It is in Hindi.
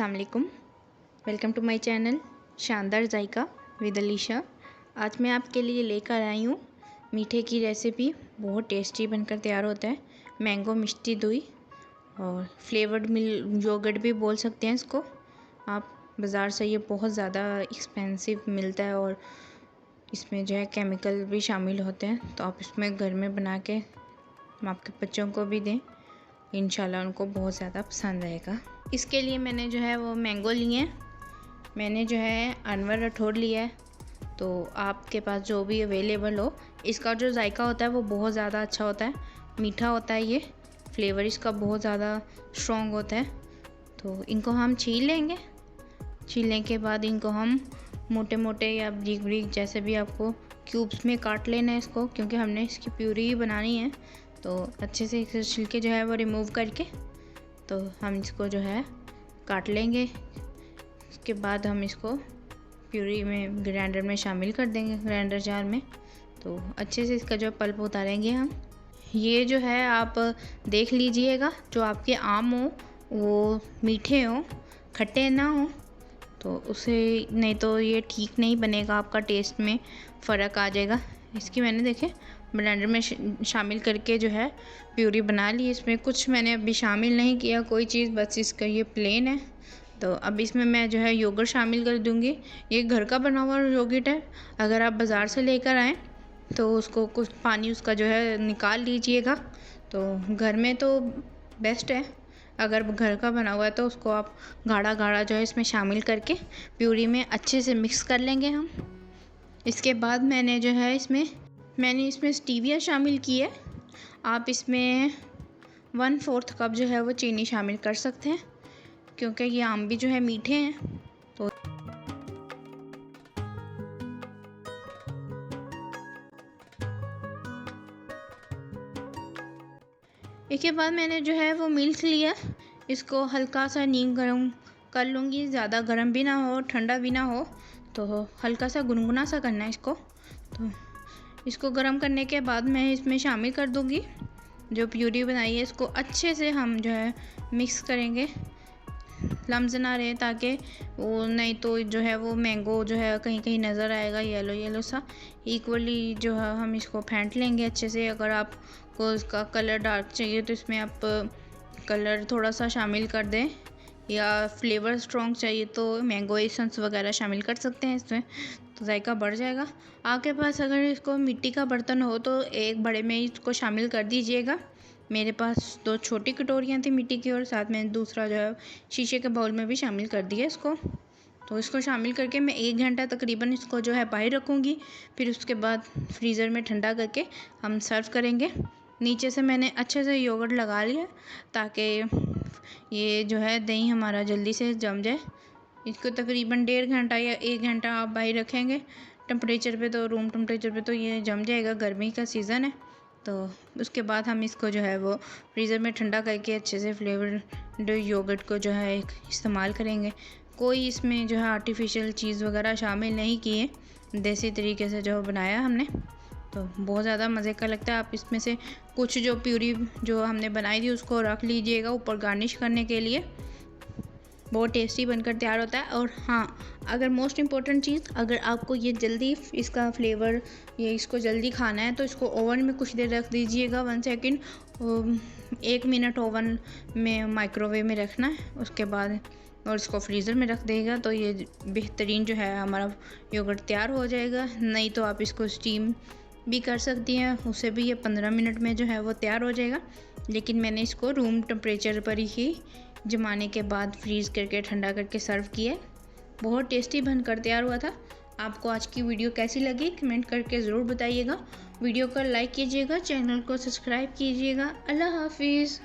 अस्सलाम वालेकुम वेलकम टू माय चैनल शानदार जायका विद अलीशा आज मैं आपके लिए लेकर आई हूँ मीठे की रेसिपी बहुत टेस्टी बनकर तैयार होता है। मैंगो मिष्टी दुई और फ्लेवर्ड मिल योगर्ट भी बोल सकते हैं इसको। आप बाज़ार से ये बहुत ज़्यादा एक्सपेंसिव मिलता है और इसमें जो है केमिकल भी शामिल होते हैं। तो आप इसमें घर में बना के आपके बच्चों को भी दें। इन उनको बहुत ज़्यादा पसंद आएगा। इसके लिए मैंने जो है वो मैंगो लिए हैं। मैंने जो है अनवर रठौर लिया है। तो आपके पास जो भी अवेलेबल हो, इसका जो जायका होता है वो बहुत ज़्यादा अच्छा होता है। मीठा होता है ये। फ्लेवर इसका बहुत ज़्यादा स्ट्रॉन्ग होता है। तो इनको हम छील लेंगे। छीलने के बाद इनको हम मोटे मोटे या ब्रिक ब्रिक जैसे भी आपको क्यूब्स में काट लेना है इसको, क्योंकि हमने इसकी प्यूरी ही बनानी है। तो अच्छे से छिलके जो है वो रिमूव करके तो हम इसको जो है काट लेंगे। उसके बाद हम इसको प्यूरी में ग्राइंडर में शामिल कर देंगे ग्राइंडर जार में। तो अच्छे से इसका जो पल्प उतारेंगे हम। ये जो है आप देख लीजिएगा, जो आपके आम हो, वो मीठे हों, खट्टे ना हो तो उसे नहीं तो ये ठीक नहीं बनेगा, आपका टेस्ट में फ़र्क आ जाएगा। इसकी मैंने देखे ब्लेंडर में शामिल करके जो है, प्यूरी बना ली। इसमें कुछ मैंने अभी शामिल नहीं किया, कोई चीज़, बस इसका ये प्लेन है। तो अब इसमें मैं जो है योगर्ट शामिल कर दूँगी। ये घर का बना हुआ योगर्ट है। अगर आप बाज़ार से लेकर आएँ तो उसको कुछ पानी उसका जो है निकाल लीजिएगा। तो घर में तो बेस्ट है। अगर घर का बना हुआ है तो उसको आप गाढ़ा गाढ़ा जो है इसमें शामिल करके प्यूरी में अच्छे से मिक्स कर लेंगे हम। इसके बाद मैंने जो है इसमें मैंने इसमें स्टीविया शामिल की है। आप इसमें वन फोर्थ कप जो है वो चीनी शामिल कर सकते हैं, क्योंकि ये आम भी जो है मीठे हैं। तो इसके बाद मैंने जो है वो मिल्क लिया। इसको हल्का सा नीम गर्म कर लूँगी, ज़्यादा गर्म भी ना हो, ठंडा भी ना हो। तो हल्का सा गुनगुना सा करना है इसको। तो इसको गर्म करने के बाद मैं इसमें शामिल कर दूँगी। जो प्यूरी बनाई है, इसको अच्छे से हम जो है मिक्स करेंगे। लम्स ना रहे ताकि वो नहीं तो जो है वो मैंगो जो है कहीं कहीं नज़र आएगा येलो येलो सा। इक्वली जो है हम इसको फेंट लेंगे अच्छे से। अगर आपको इसका कलर डार्क चाहिए तो इसमें आप कलर थोड़ा सा शामिल कर दें। या फ्लेवर स्ट्रॉन्ग चाहिए तो मैंगो एसेंस वगैरह शामिल कर सकते हैं इसमें। तो जायका बढ़ जाएगा। आपके पास अगर इसको मिट्टी का बर्तन हो तो एक बड़े में इसको शामिल कर दीजिएगा। मेरे पास दो छोटी कटोरियाँ थी मिट्टी की और साथ में दूसरा जो है, शीशे के बाउल में भी शामिल कर दिया इसको। तो इसको शामिल करके मैं एक घंटा तकरीबन इसको जो है बाहर रखूँगी। फिर उसके बाद फ्रीज़र में ठंडा करके हम सर्व करेंगे। नीचे से मैंने अच्छे से योगर्ट लगा लिया ताकि ये जो है, दही हमारा जल्दी से जम जाए। इसको तकरीबन डेढ़ घंटा या एक घंटा आप बाहर रखेंगे। टेम्परेचर पे तो रूम टेम्परेचर पे तो ये जम जाएगा, गर्मी का सीज़न है। तो उसके बाद हम इसको जो है, वो फ्रीज़र में ठंडा करके अच्छे से फ्लेवर योगर्ट को जो है इस्तेमाल करेंगे। कोई इसमें जो है आर्टिफिशियल चीज़ वगैरह शामिल नहीं किए। देसी तरीके से जो बनाया हमने। तो बहुत ज़्यादा मज़े का लगता है। आप इसमें से कुछ जो प्यूरी जो हमने बनाई थी, उसको रख लीजिएगा ऊपर गार्निश करने के लिए। बहुत टेस्टी बनकर तैयार होता है। और हाँ अगर मोस्ट इंपॉर्टेंट चीज़, अगर आपको ये जल्दी इसका फ्लेवर ये इसको जल्दी खाना है तो इसको ओवन में कुछ देर रख दीजिएगा। वन सेकेंड एक मिनट ओवन में माइक्रोवेव में रखना है। उसके बाद और इसको फ्रीज़र में रख देगा। तो ये बेहतरीन जो है हमारा योगर्ट तैयार हो जाएगा। नहीं तो आप इसको स्टीम भी कर सकती हैं। उसे भी ये पंद्रह मिनट में जो है वो तैयार हो जाएगा। लेकिन मैंने इसको रूम टेम्परेचर पर ही जमाने के बाद फ्रीज़ करके, ठंडा करके सर्व किया बहुत टेस्टी बनकर तैयार हुआ था। आपको आज की वीडियो कैसी लगी कमेंट करके ज़रूर बताइएगा। वीडियो को लाइक कीजिएगा चैनल को सब्सक्राइब कीजिएगा। अल्लाह हाफिज़।